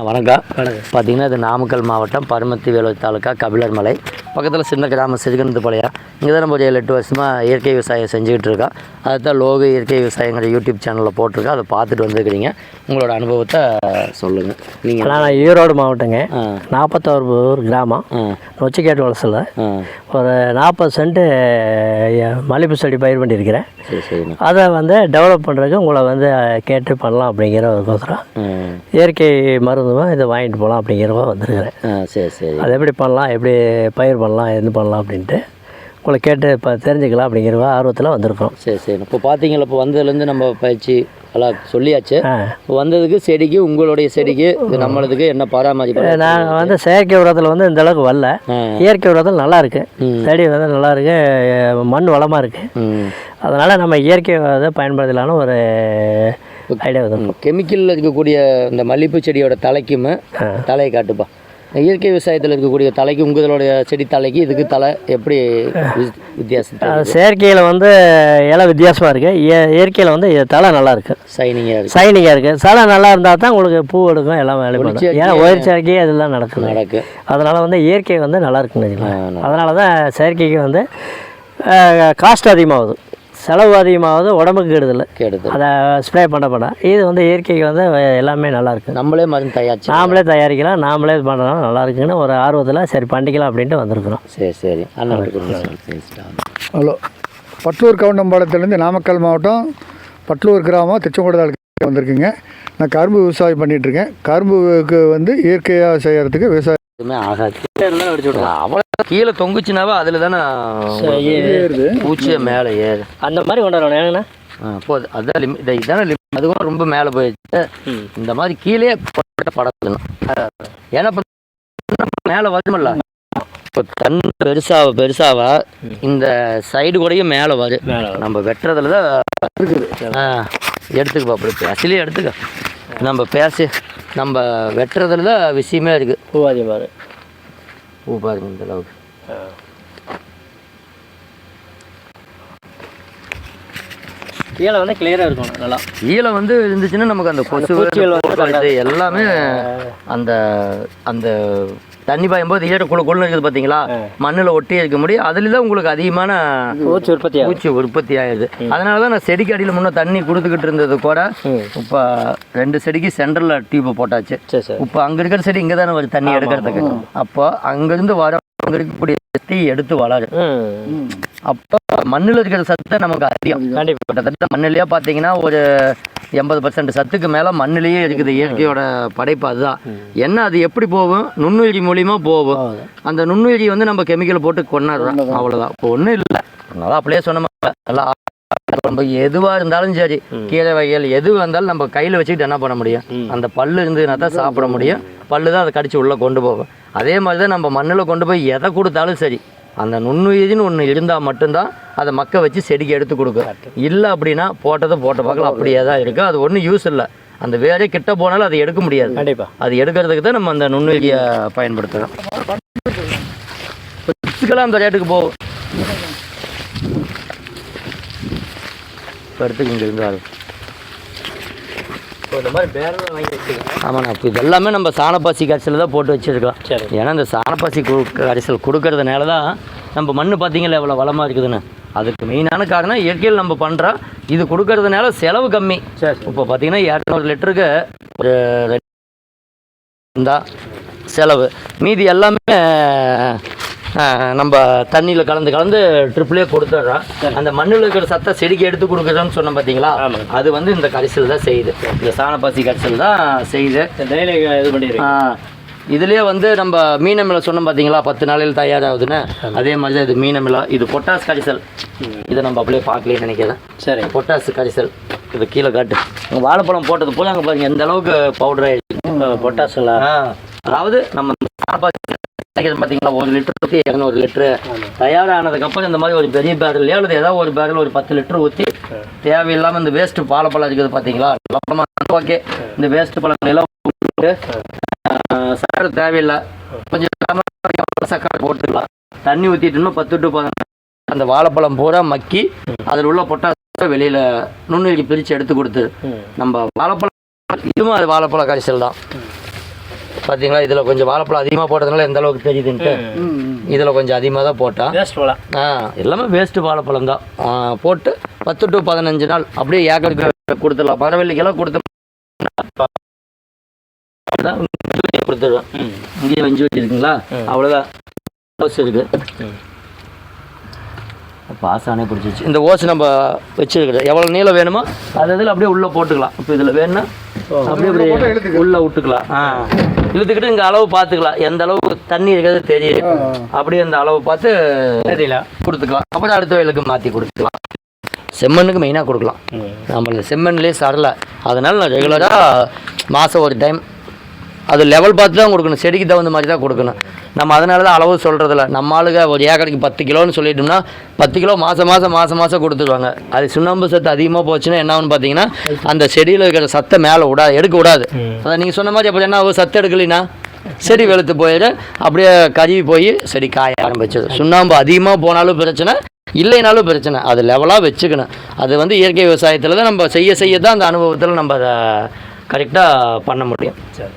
வணக்கம். வணக்கம். பார்த்தீங்கன்னா இது நாமக்கல் மாவட்டம் பருமத்தி வேலூர் தாலுக்கா கபிலர் மலை. பக்கத்தில் சின்ன கிராமம் சிறுகந்து பாளையம் இங்கே தான் நம்ம ஒரு ஏழு எட்டு வருஷமாக இயற்கை விவசாயம் செஞ்சுக்கிட்டு இருக்கோம் அதுதான் லோகு இயற்கை விவசாயங்கிற யூடியூப் சேனலில் போட்டிருக்கோம் அதை பார்த்துட்டு வந்துருக்கிறீங்க. உங்களோட அனுபவத்தை சொல்லுங்கள் நீங்கள் நான் ஈரோடு மாவட்டங்க. நாற்பத்தோரு ஊர் கிராமம். நொச்சிக்கேட்டு வளசில் ஒரு நாற்பது சென்ட்டு மல்லிப்பூ செடி பயிர் பண்ணியிருக்கிறேன். அதை வந்து டெவலப் பண்ணுறதுக்கு உங்களை வந்து கேட்டு பண்ணலாம் அப்படிங்கிற ஒரு கோசரம். இயற்கை மருந்துமா இதை வாங்கிட்டு போகலாம் அப்படிங்கிறவ வந்திருக்கிறேன் சரி சரி. அது எப்படி பண்ணலாம் எப்படி பயிர் பண்ணலாம் எது பண்ணலாம் அப்படின்ட்டு உங்களை கேட்டு இப்போ தெரிஞ்சுக்கலாம் அப்படிங்கிற ஆர்வத்தில் வந்திருக்கிறோம். சரி சரி. இப்போ பார்த்தீங்களா இப்போ வந்ததுலேருந்து நம்ம பயிற்சி எல்லாம் சொல்லியாச்சு. இப்போ வந்ததுக்கு செடிக்கு உங்களுடைய செடிக்கு இது நம்மளதுக்கு என்ன பராமரிப்பு நாங்கள் வந்து செயற்கை உரத்தில் வந்து இந்த அளவுக்கு வரல. இயற்கை உரத்தில் நல்லா இருக்கு. செடி வந்து நல்லா இருக்கு. மண் வளமாக இருக்கு. ம். அதனால் நம்ம இயற்கை இதை பயன்படுத்தலான்னு ஒரு ஐடியா கெமிக்கலில் இருக்கக்கூடிய இந்த மல்லிகைப்பூ செடியோட தலைக்குமே தலையை காட்டுப்பா. இயற்கை விவசாயத்தில் இருக்கக்கூடிய தலைக்கு உங்களுடைய செடி தலைக்கு இதுக்கு தலை எப்படி வித்தியாசம் செயற்கையில் வந்து இலை வித்தியாசமாக இருக்குது இயற்கையில் வந்து தலை நல்லா இருக்கு. சைனிங்காக இருக்கு. சைனிங்காக இருக்குது தலை நல்லா இருந்தால் தான் உங்களுக்கு பூ எடுக்கும் எல்லாம் வேலை பண்ணும். ஏன்னா ஒயிர் சேர்க்கை அதெல்லாம் நடக்குது நடக்கு. அதனால் வந்து இயற்கை வந்து நல்லா இருக்குன்னு. அதனால தான் செயற்கைக்கு வந்து காஸ்ட் அதிகமாகுது. செலவு அதிகமாகுது உடம்புக்கு கெடுதல். கெடுது அதை ஸ்ப்ரே பண்ண பண்ண. இது வந்து இயற்கைக்கு வந்து எல்லாமே நல்லா இருக்கு நம்மளே மருந்து தயாரிச்சு நாமளே தயாரிக்கலாம் நாமளே பண்ணலாம் நல்லா இருக்குன்னு ஒரு ஆர்வத்தில் சரி பண்ணிக்கலாம் அப்படின்ட்டு வந்திருக்கிறோம். சரி சரி. அண்ணன் ஹலோ. பட்லூர் கவுண்டம்பாளையத்துலேருந்து நாமக்கல் மாவட்டம் பட்லூர் கிராமம் திருச்செங்கோடு தாலுக்கு வந்திருக்குங்க. நான் கரும்பு விவசாயம் பண்ணிகிட்ருக்கேன் கரும்புக்கு வந்து இயற்கையாக செய்கிறதுக்கு விவசாயம் எதுவுமே ஆகாது. அவ்வளோ கீழே தொங்குச்சுனாவே அதில் தானே பூச்சியை மேலே ஏறு. அந்த மாதிரி கொண்டு வரணும் ஏங்கண்ணா ஆ போதும் அதான் லிமிட் இதை இதான லிமிட் அதுவும் ரொம்ப மேலே போயிடுச்சு. இந்த மாதிரி கீழே போட்ட படக்கணும் ஏன்னா மேலே வருமில்ல இப்போ தன் பெருசாக பெருசாவா இந்த சைடு கூடயும் மேலே வரும். நம்ம வெட்டுறதுல தான் எடுத்துக்கப்பா அப்படி பேசலையே எடுத்துக்க. நம்ம பேசி நம்ம வெட்டுறதுல தான் விஷயமே இருக்குது பூ அதிகமாக பூ பாருங்க இந்த அளவுக்கு கீழே வந்து கிளியராக இருக்கணும் நல்லா. கீழே வந்து இருந்துச்சுன்னா நமக்கு அந்த கொசு எல்லாமே அந்த அந்த தண்ணி பாயும்போது ஈர குழு குழு இருக்குது பார்த்தீங்களா மண்ணில் ஒட்டி இருக்க முடியும். அதில் தான் உங்களுக்கு அதிகமான பூச்சி உற்பத்தி பூச்சி உற்பத்தி ஆயிடுது அதனால தான் நான் செடிக்கு அடியில் முன்னே தண்ணி கொடுத்துக்கிட்டு இருந்தது கூட இப்போ ரெண்டு செடிக்கு சென்டரில் டியூப்பை போட்டாச்சு. இப்போ அங்கே இருக்கிற செடி இங்கே தானே வருது தண்ணி எடுக்கிறதுக்கு. அப்போ அங்கேருந்து வர அங்கே இருக்கக்கூடிய சக்தி எடுத்து வளரும். அப்போ மண்ணில் இருக்கிற சத்தை நமக்கு அதிகம். கண்டிப்பாக மண்ணிலேயே பார்த்தீங்கன்னா ஒரு எண்பது பர்சன்ட் சத்துக்கு மேலே மண்ணிலேயே இருக்குது இயற்கையோட படைப்பு அதுதான். என்ன அது எப்படி போகும்? நுண்ணுயிரி மூலியமா போகும். அந்த நுண்ணுயிரி வந்து நம்ம கெமிக்கல் போட்டு கொண்டாடுறோம் அவ்வளோதான் இப்போ ஒன்றும் இல்லை. நல்லா அப்படியே சொன்ன நல்லா நம்ம எதுவாக இருந்தாலும் சரி கீரை வகைகள் எது வந்தாலும் நம்ம கையில் வச்சுக்கிட்டு என்ன பண்ண முடியும்? அந்த பல்லு இருந்ததுன்னா தான் சாப்பிட முடியும். பல்லு தான் அதை கடிச்சு உள்ளே கொண்டு போகும். அதே மாதிரி தான் நம்ம மண்ணில் கொண்டு போய் எதை கொடுத்தாலும் சரி அந்த நுண்ணுயிரின்னு ஒன்று இருந்தால் மட்டும்தான் அதை மக்க வச்சு செடிக்கு எடுத்து கொடுக்கும். இல்லை அப்படின்னா போட்டதை போட்ட பக்கம் அப்படியே தான் இருக்குது அது ஒன்றும் யூஸ் இல்லை. அந்த வேரே கிட்ட போனாலும் அதை எடுக்க முடியாது. கண்டிப்பாக அது எடுக்கிறதுக்கு தான் நம்ம அந்த நுண்ணுயிரியை பயன்படுத்துகிறோம் வச்சுக்கலாம் அந்த ரேட்டுக்கு போகும் இப்போ எடுத்துக்க இங்கே இப்போ இந்த மாதிரி பேரெல்லாம் வாங்கி வச்சுக்கோங்க ஆமாண்ணா இப்போ இதெல்லாமே நம்ம சாணப்பாசி கரைசல் தான் போட்டு வச்சுருக்கலாம் சரி ஏன்னா இந்த சாணப்பாசி கரைசல் கொடுக்கறதுனால தான் நம்ம மண் பார்த்தீங்களா எவ்வளோ வளமாக இருக்குதுன்னு. அதுக்கு மெயினான காரணம் இயற்கையில் நம்ம பண்ணுறோம் இது கொடுக்கறதுனால செலவு கம்மி. சரி. இப்போ பார்த்தீங்கன்னா இரநூறு லிட்டருக்கு ஒரு ரெண்டு செலவு. மீதி எல்லாமே நம்ம தண்ணியில் கலந்து கலந்து ட்ரிப்லேயே கொடுத்துட்றோம். அந்த மண்ணில் இருக்கிற சத்தை செடிக்கு எடுத்து கொடுக்குறோன்னு சொன்னோம் பார்த்தீங்களா. அது வந்து இந்த கரைசல் தான் செய்யுது. இந்த சாணப்பாசி கரைசல் தான் செய்யுது. இது பண்ணிடுறீங்க ஆ, இதுலயே வந்து நம்ம மீனமில சொன்னோம் பார்த்தீங்களா பத்து நாளையில் தயாராகுதுன்னு. அதே மாதிரி தான் இது மீனமிலா. இது பொட்டாஸ் கரிசல். இதை நம்ம அப்படியே பார்க்கலன்னு நினைக்கிறேன். சரி. பொட்டாஸ் கரிசல். இது கீழே காட்டு. வாழைப்பழம் போட்டது போல அங்கே பாருங்க. எந்த அளவுக்கு பவுடர் ஆயிடுச்சு. பொட்டாசுங்களா ஆ, அதாவது நம்ம சாப்பாடு கிடைக்கிறது பார்த்தீங்களா? ஒரு லிட்டர் ஊற்றி இரநூறு லிட்டரு. தயாரானதுக்கப்புறம் இந்த மாதிரி ஒரு பெரிய பேரல்லையோ அல்லது ஏதாவது ஒரு பேரல் ஒரு பத்து லிட்டர் ஊற்றி தேவையில்லாமல் இந்த வேஸ்ட்டு பாலப்பழம் இருக்குது பார்த்தீங்களா? ஓகே இந்த வேஸ்ட்டு பழங்கள் எல்லாம் போட்டு ஆஹ், சக்கரை தேவையில்லை. கொஞ்சம் சக்கரை போட்டுக்கலாம். தண்ணி ஊற்றிட்டோம்னா பத்து டு பதினஞ்சு அந்த வாழைப்பழம் பூரா மக்கி அதில் உள்ள பொட்டாச வெளியில் நுண்ணுயிரி பிரித்து எடுத்து கொடுத்து நம்ம வாழைப்பழம் இதுவும் அது வாழைப்பழ கரிசல் தான். பார்த்தீங்களா இதில் கொஞ்சம் வாழைப்பழம் அதிகமாக போட்டதுனால எந்த அளவுக்கு தெரியுதுன்ட்டு. இதில் கொஞ்சம் அதிகமாக தான் போட்டான் வேஸ்ட் போகலாம் ஆ எல்லாமே வேஸ்ட்டு வாழைப்பழம் தான். போட்டு பத்து டு பதினஞ்சு நாள் அப்படியே ஏக்கருக்கு கொடுத்துடலாம். மரவள்ளிக்கெல்லாம் கொடுத்து கொடுத்துருவேன் இங்கேயே வஞ்சி வச்சிருக்கீங்களா அவ்வளோதான் ஓஸ் இருக்கு. பாசானே பிடிச்சிச்சு இந்த ஓஸ் நம்ம வச்சிருக்கிறது எவ்வளோ நீளம் வேணுமோ அது இதில் அப்படியே உள்ளே போட்டுக்கலாம். இப்போ இதில் வேணும்னா அப்படியே அப்படியே உள்ளே விட்டுக்கலாம். இழுத்துக்கிட்டு இங்கே அளவு பார்த்துக்கலாம். எந்த அளவுக்கு தண்ணி இருக்கிறது தெரியும் அப்படியே அந்த அளவு பார்த்து தெரியல. கொடுத்துக்கலாம். அப்புறம் அடுத்த வயலுக்கு மாற்றி கொடுத்துக்கலாம் செம்மண்ணுக்கு மெயினாக கொடுக்கலாம். நம்மள செம்மண்லேயே சரல அதனால் நான் ரெகுலராக மாதம் ஒரு டைம் அது லெவல் பார்த்து தான் கொடுக்கணும். செடிக்கு தகுந்த மாதிரி தான் கொடுக்கணும். நம்ம அதனால தான் அளவு சொல்கிறதில்ல நம்ம ஆளுங்க ஒரு ஏக்கருக்கு பத்து கிலோன்னு சொல்லிட்டோம்னா பத்து கிலோ மாதம் மாதம் மாதம் மாதம் கொடுத்துருவாங்க. அது சுண்ணாம்பு சத்து அதிகமாக போச்சுன்னா என்ன ஆகும்னு பார்த்தீங்கன்னா அந்த செடியில் இருக்கிற சத்தை மேலே விடாது எடுக்க விடாது. அதான் நீங்கள் சொன்ன மாதிரி அப்போ என்ன சத்து எடுக்கலைன்னா செடி வெளுத்து போயிடு அப்படியே கருவி போய் செடி காய ஆரம்பிச்சது சுண்ணாம்பு அதிகமாக போனாலும் பிரச்சனை இல்லைனாலும் பிரச்சனை. அது லெவலாக வச்சுக்கணும். அது வந்து இயற்கை விவசாயத்தில் தான் நம்ம செய்ய செய்ய தான் அந்த அனுபவத்தில் நம்ம அதை கரெக்டாக பண்ண முடியும். சரி.